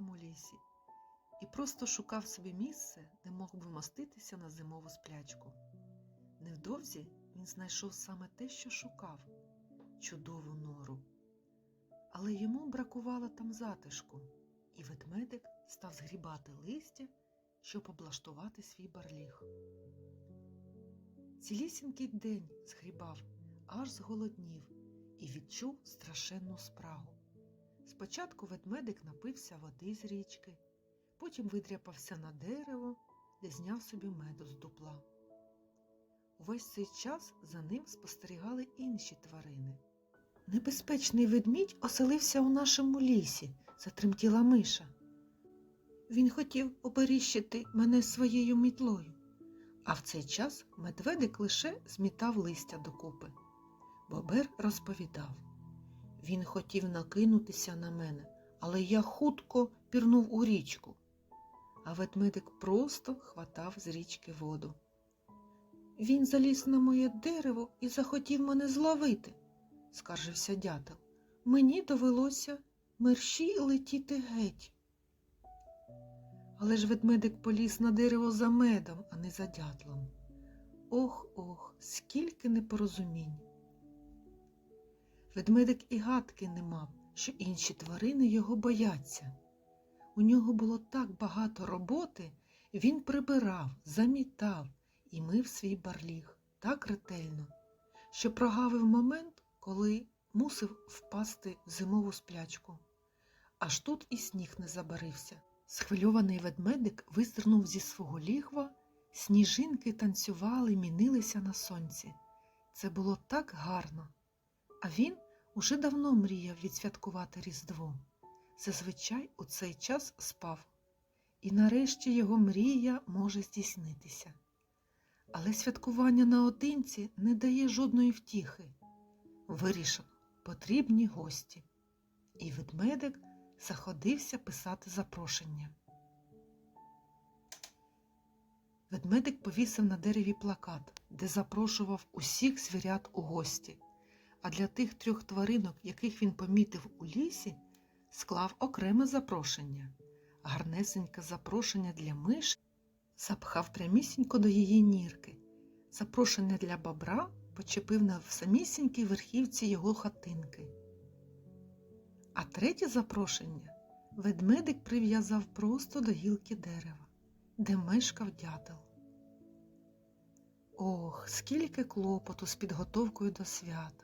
у лісі і просто шукав собі місце, де мог би вмоститися на зимову сплячку. Невдовзі він знайшов саме те, що шукав чудову нору. Але йому бракувало там затишку, і ведмедик став згрібати листя, щоб облаштувати свій барліг. Цілісінький день згрібав, аж зголоднів і відчув страшенну спрагу. Спочатку ведмедик напився води з річки, потім видряпався на дерево, де зняв собі меду з дупла. Увесь цей час за ним спостерігали інші тварини. Небезпечний ведмідь оселився у нашому лісі, затремтіла миша. Він хотів оперіщити мене своєю мітлою, а в цей час медведик лише змітав листя докупи. Бобер розповідав. Він хотів накинутися на мене, але я хутко пірнув у річку, а ведмедик просто хватав з річки воду. Він заліз на моє дерево і захотів мене зловити, скаржився дятел. Мені довелося мерщій летіти геть. Але ж ведмедик поліз на дерево за медом, а не за дятлом. Ох ох, скільки непорозумінь. Ведмедик і гадки не мав, що інші тварини його бояться. У нього було так багато роботи, він прибирав, замітав і мив свій барліг так ретельно, що прогавив момент, коли мусив впасти в зимову сплячку. Аж тут і сніг не забарився. Схвильований ведмедик визирнув зі свого лігва, сніжинки танцювали, мінилися на сонці. Це було так гарно. А він уже давно мріяв відсвяткувати Різдво. Зазвичай у цей час спав, і нарешті його мрія може здійснитися. Але святкування наодинці не дає жодної втіхи. Вирішено, потрібні гості. І ведмедик заходився писати запрошення. Ведмедик повісив на дереві плакат, де запрошував усіх звірят у гості, а для тих трьох тваринок, яких він помітив у лісі, склав окреме запрошення. Гарнесеньке запрошення для миші запхав прямісінько до її нірки. Запрошення для бобра почепив на самісінькій верхівці його хатинки. А третє запрошення ведмедик прив'язав просто до гілки дерева, де мешкав дятел. Ох, скільки клопоту з підготовкою до свята.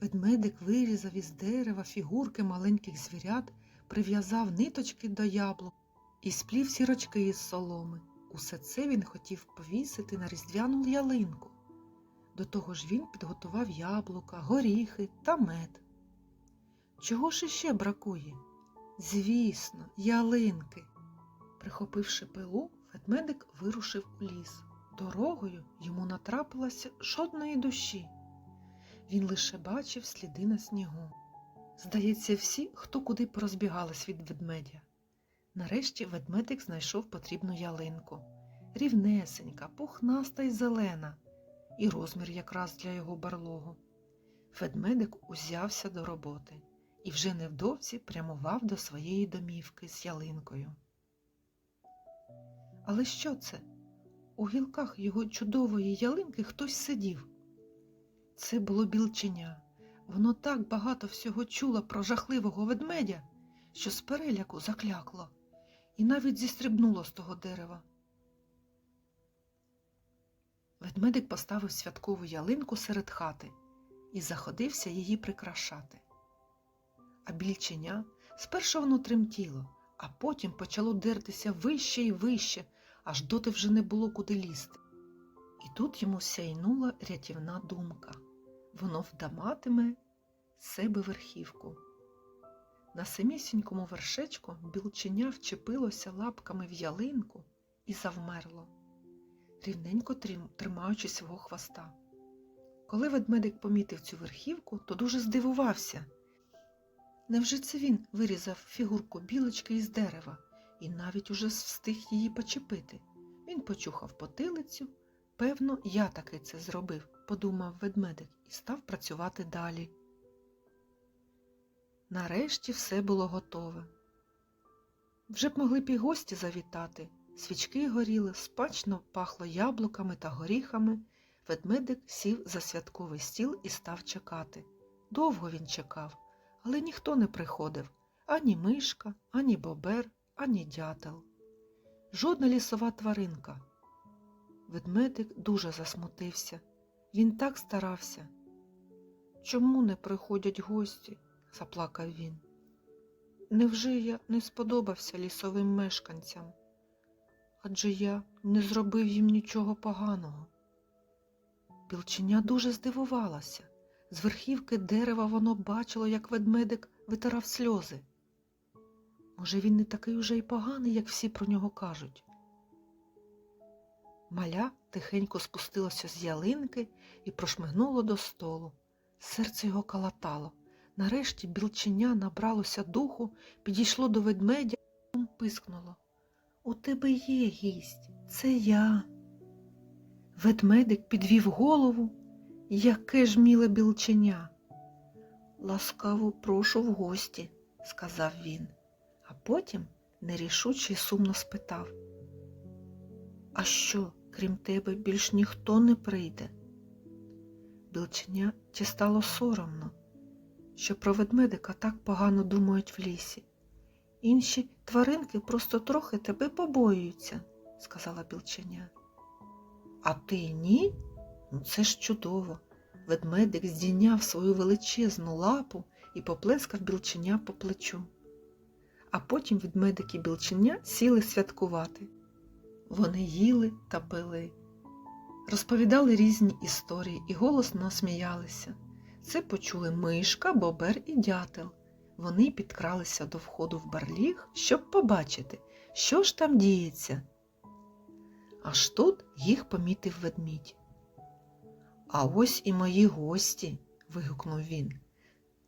Ведмедик вирізав із дерева фігурки маленьких звірят, прив'язав ниточки до яблук і сплів сірочки із соломи. Усе це він хотів повісити на різдвяну ялинку. До того ж він підготував яблука, горіхи та мед. Чого ж іще бракує? Звісно, ялинки. Прихопивши пилу, ведмедик вирушив у ліс. Дорогою йому натрапилося жодної душі. Він лише бачив сліди на снігу. Здається, всі, хто куди порозбігались від ведмедя. Нарешті ведмедик знайшов потрібну ялинку. Рівнесенька, пухнаста й зелена, і розмір якраз для його барлогу. Ведмедик узявся до роботи і вже невдовзі прямував до своєї домівки з ялинкою. Але що це? У гілках його чудової ялинки хтось сидів. Це було білченя. Воно так багато всього чуло про жахливого ведмедя, що з переляку заклякло і навіть зістрибнуло з того дерева. Ведмедик поставив святкову ялинку серед хати і заходився її прикрашати. А більченя спершу воно тремтіло, а потім почало дертися вище і вище, аж доти вже не було куди лізти. І тут йому сяйнула рятівна думка воно вдаматиме себе верхівку. На самісінькому вершечку білченя вчепилося лапками в ялинку і завмерло, рівненько тримаючи свого хвоста. Коли ведмедик помітив цю верхівку, то дуже здивувався. Невже це він вирізав фігурку білочки із дерева і навіть уже встиг її почепити? Він почухав потилицю. Певно, я таки це зробив, подумав ведмедик і став працювати далі. Нарешті все було готове. Вже б могли б і гості завітати. Свічки горіли, спачно пахло яблуками та горіхами. Ведмедик сів за святковий стіл і став чекати. Довго він чекав, але ніхто не приходив ані мишка, ані бобер, ані дятел. Жодна лісова тваринка. Ведмедик дуже засмутився. Він так старався. Чому не приходять гості? заплакав він. Невже я не сподобався лісовим мешканцям? Адже я не зробив їм нічого поганого. Білченя дуже здивувалася. З верхівки дерева воно бачило, як ведмедик витирав сльози. Може, він не такий уже й поганий, як всі про нього кажуть. Маля тихенько спустилося з ялинки і прошмигнуло до столу. Серце його калатало. Нарешті білченя набралося духу, підійшло до ведмедя і пискнуло. У тебе є гість, це я. Ведмедик підвів голову. Яке ж міле білченя. Ласкаво прошу в гості, сказав він, а потім нерішуче й сумно спитав. А що, крім тебе, більш ніхто не прийде? Білченя чи стало соромно, що про ведмедика так погано думають в лісі. Інші тваринки просто трохи тебе побоюються, сказала білченя. А ти ні? Ну це ж чудово. Ведмедик здійняв свою величезну лапу і поплескав білченя по плечу. А потім ведмедик і білченя сіли святкувати. Вони їли та пили, розповідали різні історії і голосно сміялися. Це почули мишка, бобер і дятел. Вони підкралися до входу в барліг, щоб побачити, що ж там діється. Аж тут їх помітив ведмідь. А ось і мої гості, вигукнув він.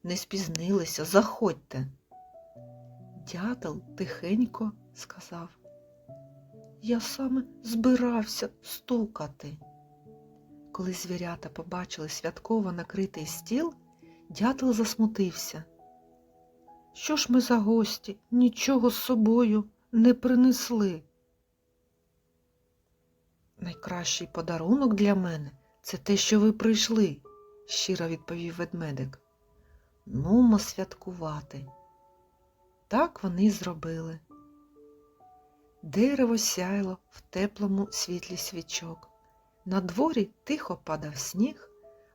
Не спізнилися, заходьте. Дятел тихенько сказав. Я саме збирався стукати. Коли звірята побачили святково накритий стіл, дятел засмутився. Що ж ми за гості? Нічого з собою не принесли. Найкращий подарунок для мене це те, що ви прийшли, щиро відповів ведмедик. Нумо святкувати. Так вони й зробили. Дерево сяйло в теплому світлі свічок. На дворі тихо падав сніг,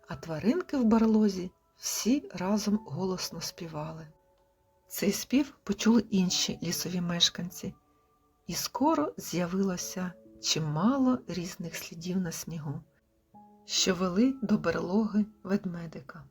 а тваринки в барлозі всі разом голосно співали. Цей спів почули інші лісові мешканці, і скоро з'явилося чимало різних слідів на снігу, що вели до берлоги ведмедика.